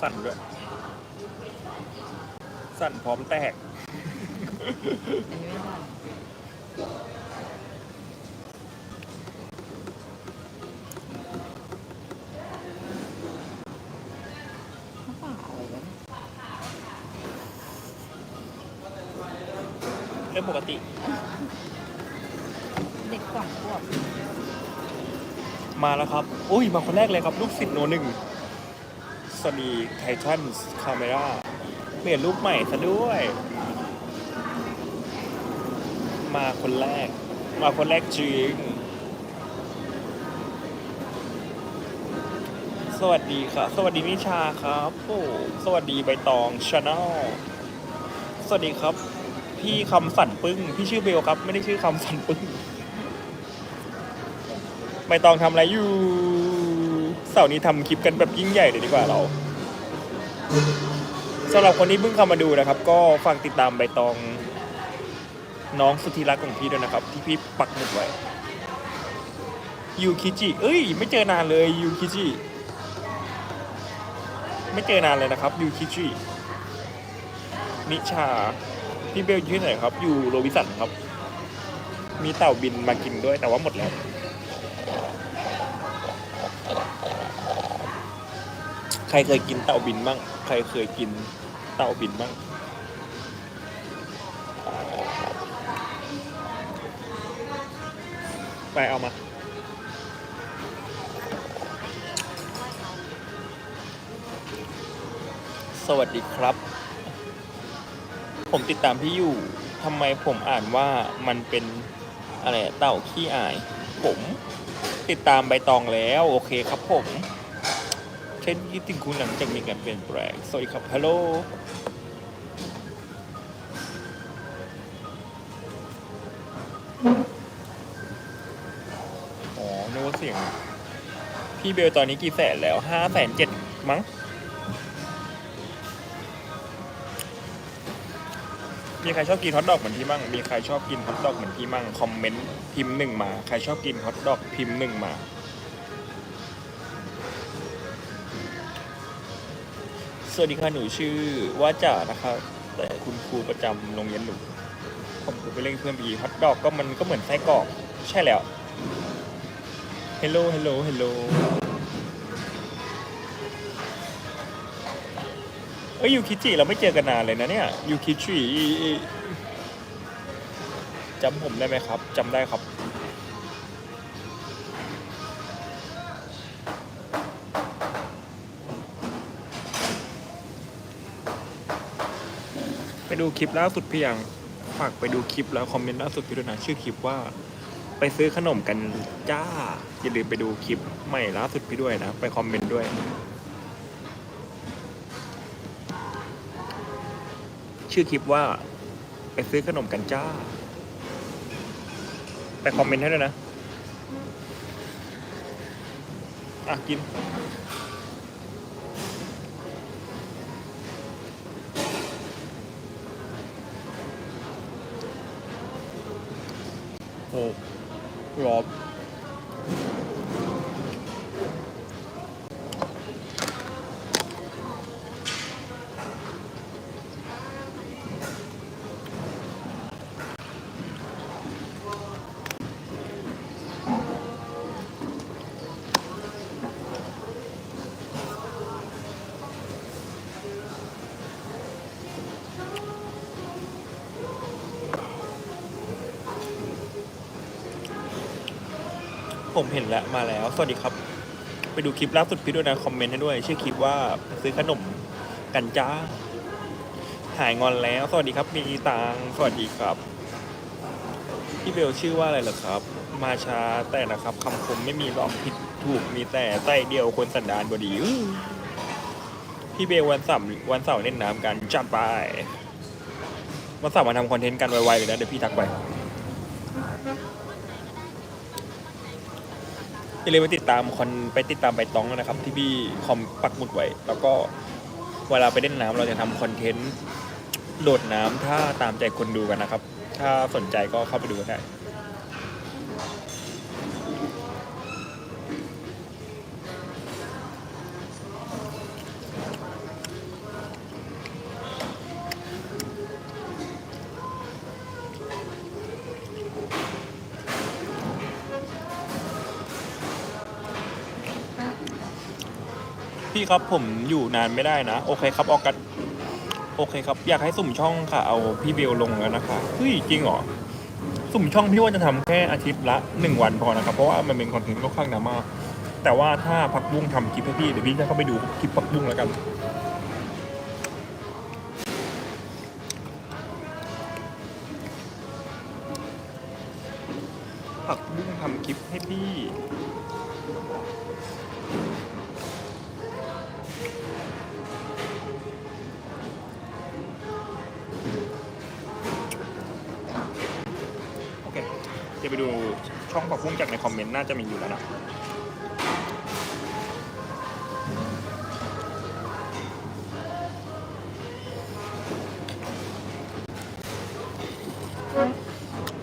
สั่นด้วย สั่นพร้อมแตก อันนี้ไม่ได้เขาป่าอะไรวะเนี่ยเรื่องปกติ เด็กสองขวบมาแล้วครับ อุ้ย มาคนแรกเลยครับ ลูกศิษย์โนหนึ่ง สนีไททันคาเมราเปลี่ยนรูปใหม่ซะด้วย มาคนแรก มาคนแรกจริง สวัสดีครับ สวัสดีนิชาครับโอ้สวัสดีใบตองชาแนลสวัสดีครับ พี่คำสันปึ้ง พี่ชื่อเบลครับ ไม่ได้ชื่อคำสันปึ้ง ใบตองทำอะไรอยู่ เสาร์นี้ทำคลิปกันแบบยิ่งใหญ่เลยดีกว่าเราสำหรับคนที่เพิ่งเข้ามาดูนะครับ ก็ฝากติดตามใบตองน้องสุธิรักของพี่ด้วยนะครับ ที่พี่ปักหมุดไว้ยูคิจิเอ้ย ไม่เจอนานเลยยูคิจิไม่เจอนานเลยนะครับยูคิจินิชา พี่เบลอยู่ที่ไหนครับ อยู่โรบินสันครับ มีเต่าบินมากินด้วยแต่ว่าหมดแล้ว ใครเคยกินเต่าบินบ้าง ใครเคยกินเต่าบินบ้าง ไปเอามา สวัสดีครับ ผมติดตามพี่อยู่ทำไมผมอ่านว่ามันเป็นอะไรเต่าขี้อาย ผมติดตามใบตองแล้ว โอเคครับผม เช่นคิดถึงคุณหลังจากมีการเปลี่ยนแปลง สวัสดีครับ ฮัลโหลอ๋อนึกว่าเสียง พี่เบลตอนนี้กี่แสนแล้วห้าแสนเจ็ดมั้ง มีใครชอบกินฮอทดอกเหมือนพี่มั่ง มีใครชอบกินฮอทดอกเหมือนพี่มั่ง คอมเมนต์พิมพ์หนึ่งมา ใครชอบกินฮอทดอกพิมพ์หนึ่งมา สวัสดีค่ะหนูชื่อว่าจ่านะครับแต่คุณครูประจำโรงเรียนหนูผมไปเล่นเพื่อนปีฮอทดอกก็มันก็เหมือนไส้กรอกใช่แล้วเฮลโลเฮลโลเฮลโลเอ้ยยูคิจิเราไม่เจอกันนานเลยนะเนี่ยยูคิจิจำผมได้ไหมครับจำได้ครับ ดูคลิปล่าสุดพี่ยังฝากไปดูคลิปแล้วคอมเมนต์ล่าสุดพี่ด้วยนะชื่อคลิปว่า ไปซื้อขนมกันจ้าอย่าลืมไปดูคลิปใหม่ล่าสุดพี่ด้วยนะ ไปคอมเมนต์ด้วย ชื่อคลิปว่า ไปซื้อขนมกันจ้า ไปคอมเมนต์ให้ด้วยนะ อะ กิน โอ้ร ผมเห็นแล้วมาแล้ว สวัสดีครับ ไปดูคลิปล่าสุดพี่ด้วยนะคอมเมนต์ให้ด้วย ชื่อคลิปว่าซื้อขนมกันจ้า หายงอนแล้ว สวัสดีครับ มีตังสวัสดีครับ พี่เบลชื่อว่าอะไรเหรอครับ มาช้าแต่นะครับคำคมไม่มีหรอกผิดถูกมีแต่ไส้เดียวคนสันดานบดีพี่เบลวันเสาร์วันเสาร์เล่นน้ำกันจัดไปวันเสาร์มาทำคอนเทนต์กันไวๆเลยนะเดี๋ยวพี่ทักไป อย่าลืมไปติดตามคอนไปติดตามใบตองนะครับ ที่พี่คอมปักหมุดไว้ แล้วก็เวลาไปเล่นน้ำเราจะทำคอนเทนต์โดดน้ำถ้าตามใจคนดูกันนะครับ ถ้าสนใจก็เข้าไปดูกันได้ ครับผมอยู่นานไม่ได้นะ โอเคครับออกัสโอเคครับ อยากให้สุ่มช่องค่ะ เอาพี่เบลลงแล้วนะคะเฮ้ยจริงเหรอสุ่มช่องพี่ว่าจะทำแค่อาทิตย์ละหนึ่งวันพอนะครับ เพราะว่ามันเป็นคอนเทนต์ค่อนข้างหนาม่าแต่ว่าถ้าพักบุ้งทำคลิปให้พี่เดี๋ยวพี่จะเข้าไปดูคลิปพักบุ้งแล้วกัน จะมีอยู่แล้วนะ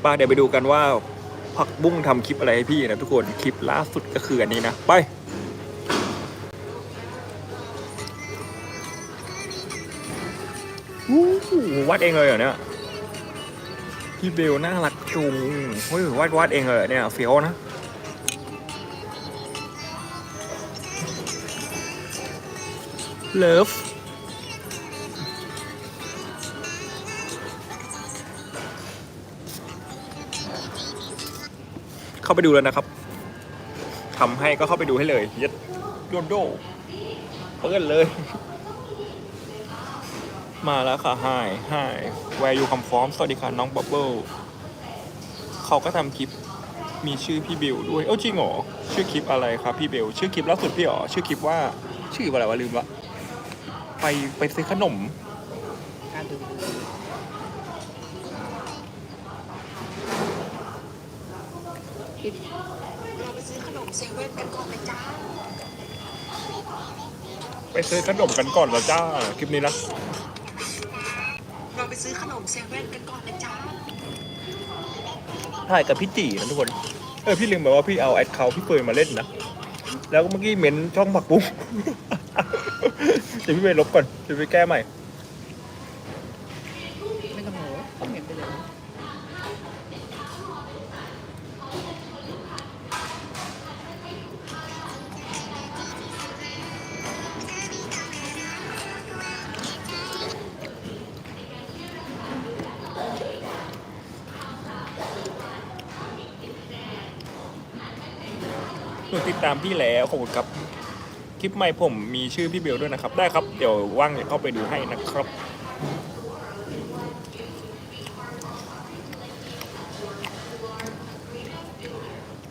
ป้าเดี๋ยวไปดูกันว่าผักบุ้งทำคลิปอะไรให้พี่นะทุกคน คลิปล่าสุดก็คืออันนี้นะ ไปวู้หูวาดเองเลยเหรอเนี่ยพี่เบลน่ารักจุงเฮ้ยวาดวาดเองเลยเหรอเนี่ยเฟี้ยวนะ เลิฟเข้าไปดูแล้วนะครับทำให้ก็เข้าไปดูให้เลยยัดโดนโดเปิดเลย มาแล้วค่ะ Hi Hi Where you come from สวัสดีค่ะน้องบับเบิลเขาก็ทำคลิปมีชื่อพี่เบลด้วย เอ้าจริงเหรอชื่อคลิปอะไรครับพี่เบล ชื่อคลิปล่าสุดพี่เหรอชื่อคลิปว่า ชื่ออะไรวะลืมละ ไปไปซื้อขนม การดูเราไปซื้อขนมเซเว่นกันก่อนเลยจ้า ไปซื้อขนมกันก่อนเหรอจ้า คลิปนี้นะ เราไปซื้อขนมเซเว่นกันก่อนเลยจ้า ถ่ายกับพี่จีนะทุกคน เออพี่ลืมไปว่าพี่เอาแอดเขาพี่เฟยมาเล่นนะ แล้วเมื่อกี้เม้นช่องผักบุ้ง ดี๋ยวพี่ไปลบก่อนเดี๋ยวไปแก้ใหม่ ไม่ต้องโหต้องเห็นไปเลยหนูติดตามพี่แล้วขอบคุณครับ คลิปใหม่ผมมีชื่อพี่เบลด้วยนะครับ ได้ครับ เดี๋ยวว่างเดี๋ยวเข้าไปดูให้นะครับ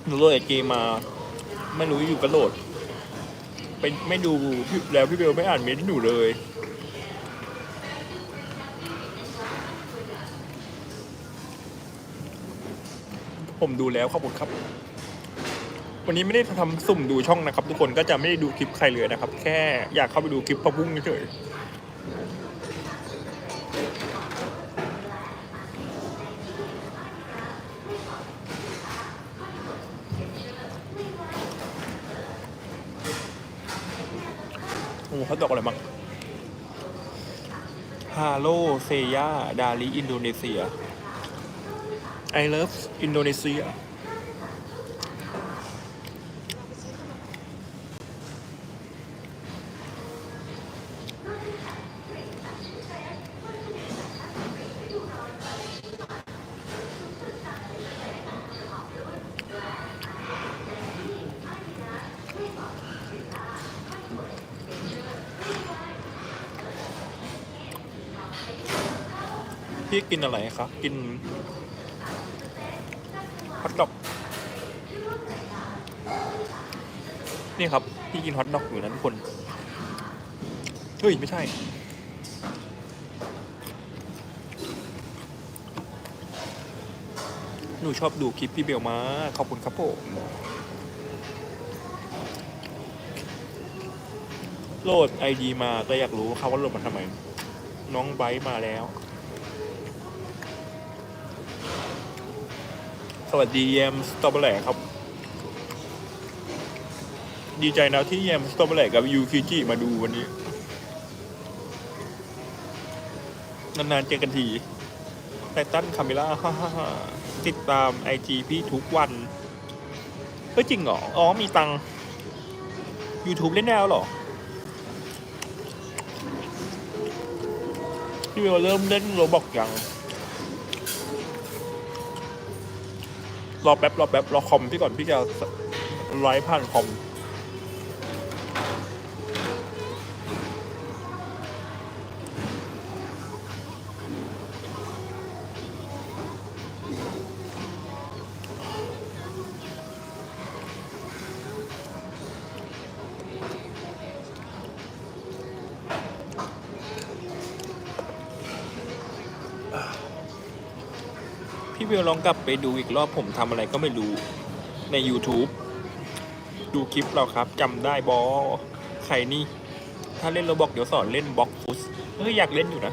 หนูโหลดไอเกมมา ไม่รู้อยู่กระโหลดเป็นไม่ดูพี่แล้วพี่เบลไม่อ่านเมนต์หนูเลยผมดูแล้วขอบคุณครับ วันนี้ไม่ได้ทำสุ่มดูช่องนะครับ ทุกคนก็จะไม่ได้ดูคลิปใครเลยนะครับ แค่อยากเข้าไปดูคลิปปะบุ้งเฉยโอ้เขาตอกอะไรบ้างฮาโลเซยาดาลีอินโดนีเซีย I love อิ พี่กินอะไรครับกินฮอทดอก นี่ครับ พี่กินฮอทดอกอยู่นะทุกคน เฮ้ย ไม่ใช่ หนูชอบดูคลิปพี่เบลมา ขอบคุณครับผมโหลดไอดีมาก็อยากรู้เขาว่าโหลดมาทำไม น้องไบร์มาแล้ว สวัสดีแยมสตรอเบอร์รี่ครับ ดีใจนะที่แยมสตรอเบอร์รี่กับยูคิจิมาดูวันนี้ นานๆเจอกันทีไทตันคาเมล่าติดตามไอจีพี่ทุกวันเฮ้ยจริงเหรอ อ๋อ มีตัง YouTube เล่นแน้วหรอที่เบาเริ่มเล่นโรบอกยัง รอแป๊บรอแป๊บรอคอมพี่ก่อนพี่จะไลฟ์ผ่านคอม พี่เบลลองกลับไปดูอีกรอบผมทำอะไรก็ไม่รู้ใน YouTube ดูคลิปเราครับจำได้บอใครนี่ ถ้าเล่นโรบอกเดี๋ยวสอนเล่นบล็อกฟุตเฮ้ยอยากเล่นอยู่นะ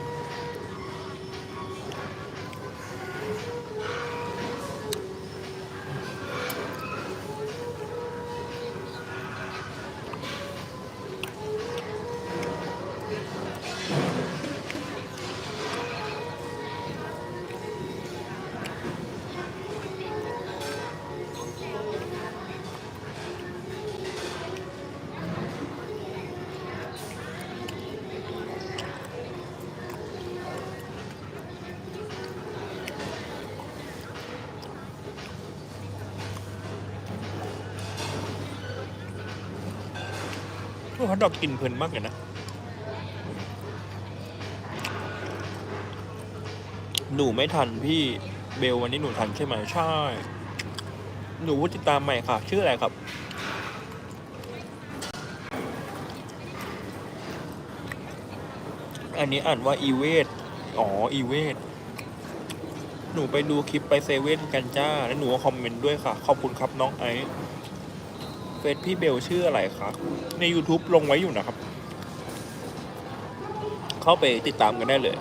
ฮอตดอกกินเพลินมากเลยนะ หนูไม่ทันพี่เบลวันนี้หนูทันใช่ไหมใช่ หนูติดตามใหม่ค่ะ ชื่ออะไรครับ อันนี้อ่านว่าอีเวทอ๋อ อีเวทหนูไปดูคลิปไปเซเว่นกันจ้า แล้วหนูก็คอมเมนต์ด้วยค่ะ ขอบคุณครับน้องไอซ์ ฟซพี่เบลชื่ออะไรคะใน YouTube ลงไว้อยู่นะครับ เข้าไปติดตามกันได้เลย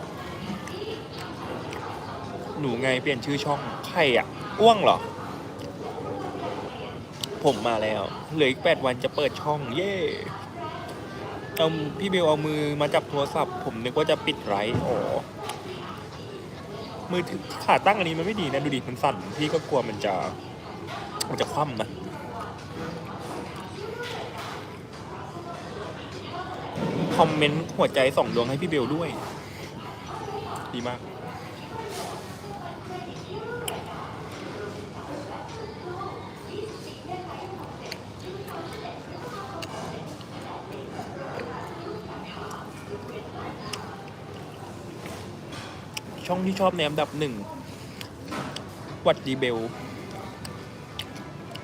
หนูไงเปลี่ยนชื่อช่องใครอะ อ้วงเหรอ ผมมาแล้วเหลืออีกแปดวันจะเปิดช่อง เย่เอาพี่เบลเอามือมาจับโทรศัพท์ ผมนึกว่าจะปิดไลฟ์อ๋อมือถือขาตั้งอันนี้มันไม่ดีนะ ดูดิมันสั่นพี่ก็กลัวมันจะมันจะคว่ำนะ คอมเมนต์หัวใจสองดวงให้พี่เบลด้วย ดีมาก ช่องที่ชอบในอันดับหนึ่งวัดดีเบล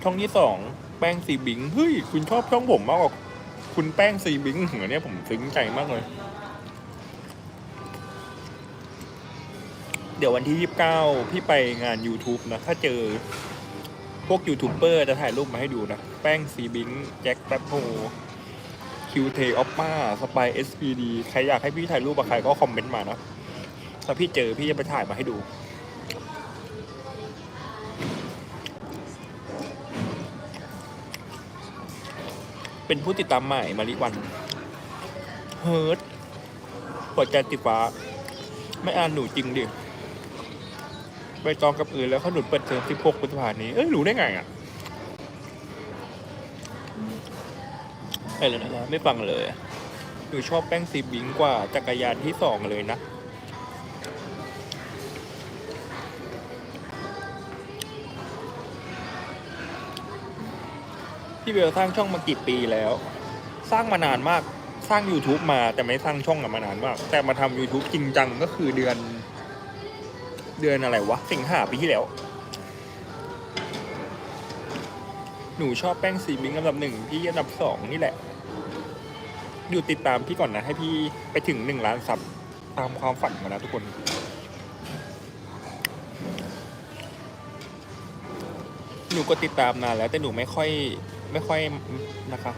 ช่องที่สองแป้งซีบิง เฮ้ย คุณชอบช่องผมมากกว่า คุณแป้งซีบิงเหรอเนี่ยผมซึ้งใจมากเลย เดี๋ยววันที่ยี่สิบเก้าพี่ไปงาน YouTube นะ ถ้าเจอ พวกยูทูบเบอร์จะถ่ายรูปมาให้ดูนะ แป้งซีบิงแจ็คแป๊บโฮคิวเทออปป้าสปายเอสพีดีใครอยากให้พี่ถ่ายรูปกับใครก็คอมเมนต์มานะถ้าพี่เจอพี่จะไปถ่ายมาให้ดู เป็นผู้ติดตามใหม่มาริวันเฮิร์ตหัวใจติฟ้า ไม่อ่านหนูจริงดิไปจองกับอื่นแล้วเขาหนุนเปิดเทอม16พฤษภานี้ เอ้ยรู้ได้ไงอะไอ้เลยนะไม่ฟังเลย หนูชอบแป้งซีบิงกว่าจักรยานที่สองเลยนะ พี่เบลสร้างช่องมากี่ปีแล้ว สร้างมานานมากสร้าง YouTube มาแต่ไม่สร้างช่องอะมานานมาก แต่มาทำ YouTube จริงจังก็คือเดือน เดือนอะไรวะ สิงหาปีที่แล้ว หนูชอบแป้งสีบิงอันดับหนึ่งพี่อันดับสองนี่แหละ อยู่ติดตามพี่ก่อนนะ ให้พี่ไปถึงหนึ่งล้านซับตามความฝันมานะทุกคน หนูก็ติดตามนานแล้วแต่หนูไม่ค่อย ไม่ค่อยนะคะ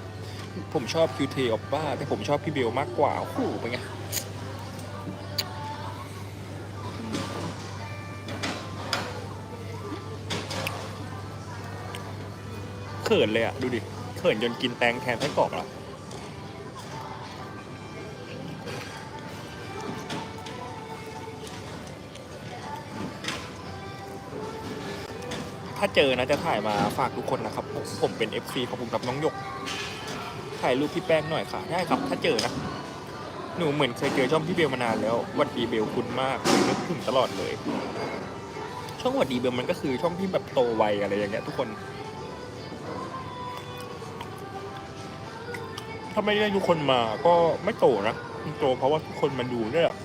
ผมชอบคิวเทอบ้าแต่ผมชอบพี่เบลมากกว่าโอ้โหเป็นไงเขินเลยอะดูดิเขินจนกินแตงแทนไส้กรอกแล้ว ถ้าเจอนะจะถ่ายมาฝากทุกคนนะครับ ผมผมเป็น FC ขอบคุณครับน้องหยก ถ่ายรูปพี่แป้งหน่อยค่ะ ได้ครับ ถ้าเจอนะ หนูเหมือนเคยเจอช่องพี่เบลมานานแล้วหวัดดีเบลคุณมากนึกถึงตลอดเลย ช่องหวัดดีเบลมันก็คือช่องที่แบบโตไวอะไรอย่างเงี้ยทุกคนถ้าไม่ได้ทุกคนมาก็ไม่โตนะ มันโตเพราะว่าทุกคนมาดูเนี่ยแหละ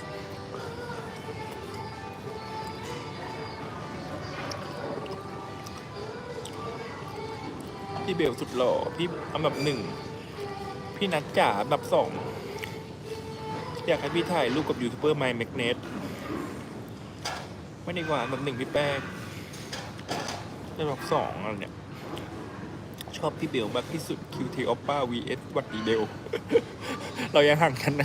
พี่เบลสุดหล่อ พี่อันดับหนึ่ง พี่นัทจ๋าอันดับสอง อยากให้พี่ถ่ายรูปกับยูทูบเบอร์ไมค์แมกเนตไม่ด้กว่าอันดับหนึ่งพี่แป้งอันดับสองอะไรเนี่ย ชอบพี่เบลมากที่สุด QT Oppa vs วัดดีเบลเรายังห่างกันนะ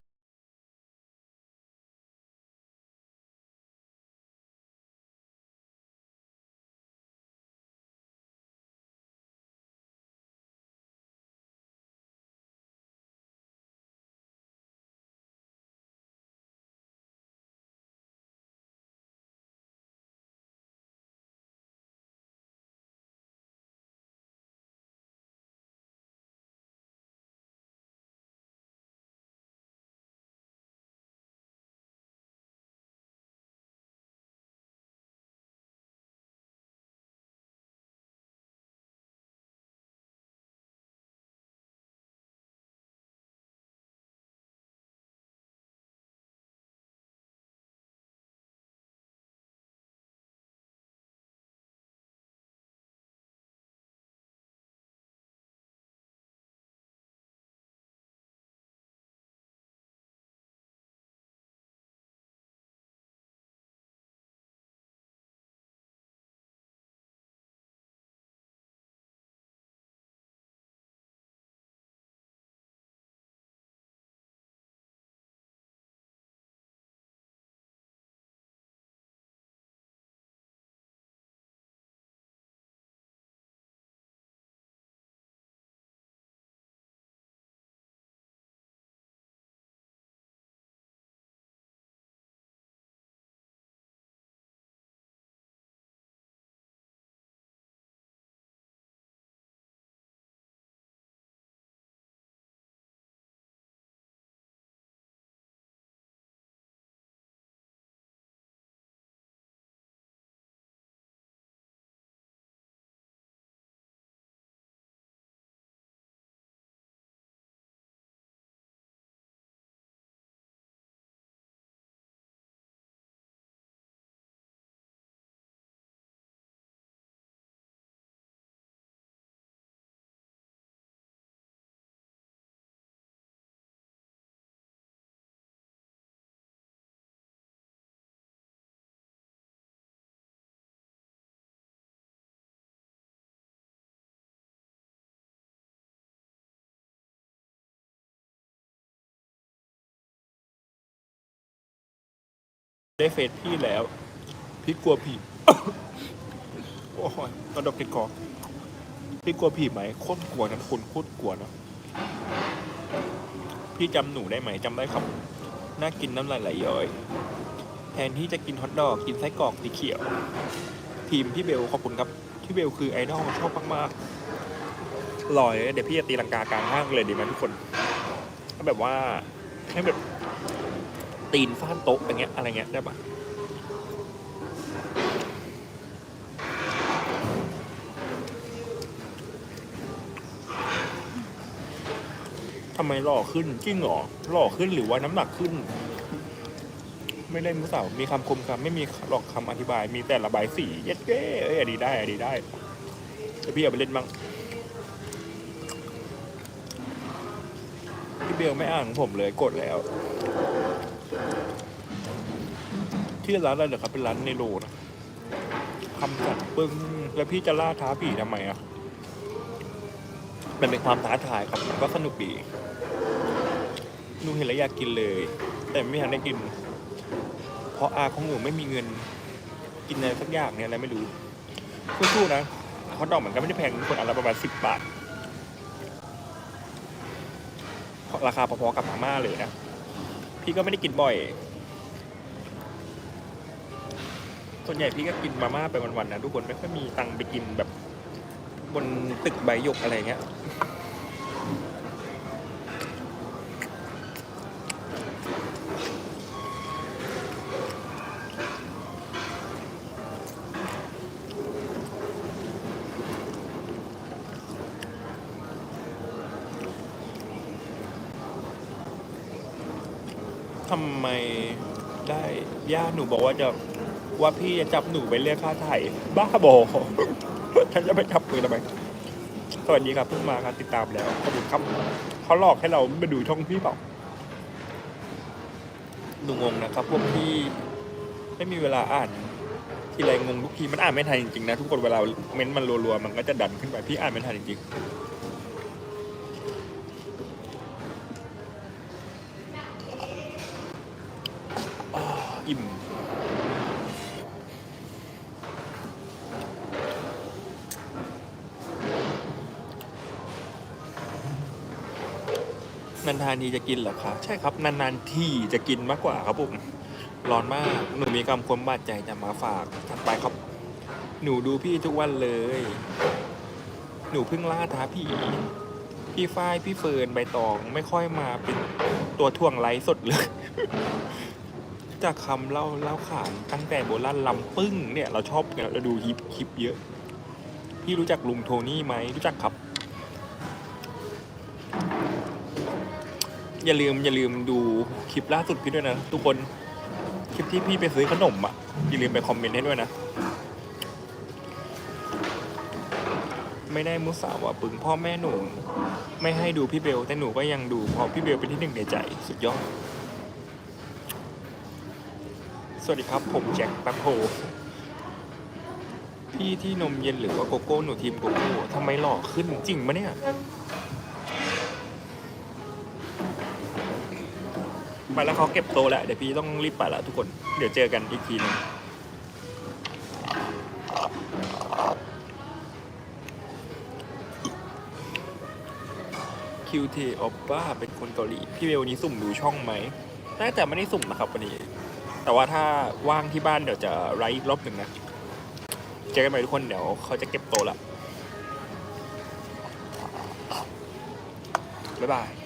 ได้เฟซพี่แล้ว พี่กลัวผีโอ้ยกระดกติดคอพี่กลัวผีไหมโคตรกลัวนะคนโคตรกลัวนะพี่จำหนูได้ไหมจำได้ครับ น่ากินน้ำลายไหลย้อย แทนที่จะกินฮอทดอกกินไส้กรอกสีเขียว ทีมพี่เบลขอบคุณครับพี่เบลคือไอดอลชอบมากๆหล่อยเดี๋ยวพี่จะตีลังกากลางห้างเลยดีไหมทุกคนแบบว่าให้แบบ ตีนฟาดโต๊ะอย่างเงี้ยอะไรเงี้ยได้ปะทำไมหล่อขึ้นจริงเหรอหล่อขึ้นหรือว่าน้ำหนักขึ้น ไม่ได้มุสาวมีคำคมคำไม่มีหรอกคำอธิบาย มีแต่ระบายสีเย็ดเก้เอ้ยอันนี้ได้อันนี้ได้เดี๋ยวพี่เอาไปเล่นบ้างพี่เบลไม่อ่านของผมเลยกดแล้ว ที่ร้านอะไรเหรอครับเป็นร้านในโลนะคำสั่นปึ้งแล้วพี่จะล่าท้าผีทำไมอะมันเป็นความท้าทายครับก็สนุกดีหนูเห็นแล้วอยากกินเลย แต่ไม่ทันได้กิน เพราะอาของหนูไม่มีเงิน กินอะไรสักอย่างเนี่ยอะไรไม่รู้สู้ๆนะฮอตดอกมันก็ไม่ได้แพงคนอันละประมาณสิบบาทราคาพอๆกับมาม่าเลยนะ พี่ก็ไม่ได้กินบ่อย ส่วนใหญ่พี่ก็กินมาม่าไปวันๆนะทุกคนไม่ค่อยมีตังค์ไปกินแบบ บนตึกใบหยกอะไรเงี้ย ทำไมได้ ย่าหนูบอกว่าจะว่าพี่จะจับหนูไปเรียกค่าไถ่บ้าบอฉันจะไปจับมือทำไมสวัสดีครับเพิ่งมาครับติดตามแล้วขอบคุณครับเขาหลอกให้เรามาดูช่องพี่เปล่าหนูงงนะครับพวกพี่ไม่มีเวลาอ่านทีไรงงทุกทีมันอ่านไม่ทันจริงๆนะทุกคนเวลาเม้นต์มันรัวๆมันก็จะดันขึ้นไปพี่อ่านไม่ทันจริงๆานีจะกินเหรอคะใช่ครับนานๆที่จะกินมากกว่าครับผมร้อนมากหนูมีคำคมบาดใจจะมาฝากถัดไปครับ หนูดูพี่ทุกวันเลย หนูเพิ่งล่าท้าผีพี่ฝ้ายพี่เฟิร์นใบตองไม่ค่อยมาเป็นตัวท่วงไลฟ์สดเลย จากคำเล่าเล่าขานตั้งแต่โบราณลำปึ้งเนี่ยเราชอบกันเราดูคลิปคลิปเยอะ พี่รู้จักลุงโทนี่ไหมรู้จักครับ อย่าลืมอย่าลืมดูคลิปล่าสุดพี่ด้วยนะ ทุกคนคลิปที่พี่ไปซื้อขนมอะอย่าลืมไปคอมเมนต์ให้ด้วยนะ ไม่ได้มุสาวะปึงพ่อแม่หนู ไม่ให้ดูพี่เบลแต่หนูก็ยังดูเพราะพี่เบลเป็นที่หนึ่งในใจสุดยอดสวัสดีครับ ผมแจ็คแป๊บโฮพี่ที่นมเย็นหรือว่าโกโก้หนูทีมโกโก้ทำไมหล่อขึ้นจริงมะเนี่ย ไปแล้วเขาเก็บโตแล้วเดี๋ยวพี่ต้องรีบไปแล้วทุกคน เดี๋ยวเจอกันอีกทีหนึงคิวเทออปป้าเป็นคนเกาหลีพี่เบลนี้สุ่มดูช่องไหมน่าจะไม่ได้สุ่มนะครับวันนี้ แต่ว่าถ้าว่างที่บ้านเดี๋ยวจะไลฟ์รอบหนึ่งนะ เจอกันใหม่ทุกคนเดี๋ยวเขาจะเก็บโตละบ๊ายบาย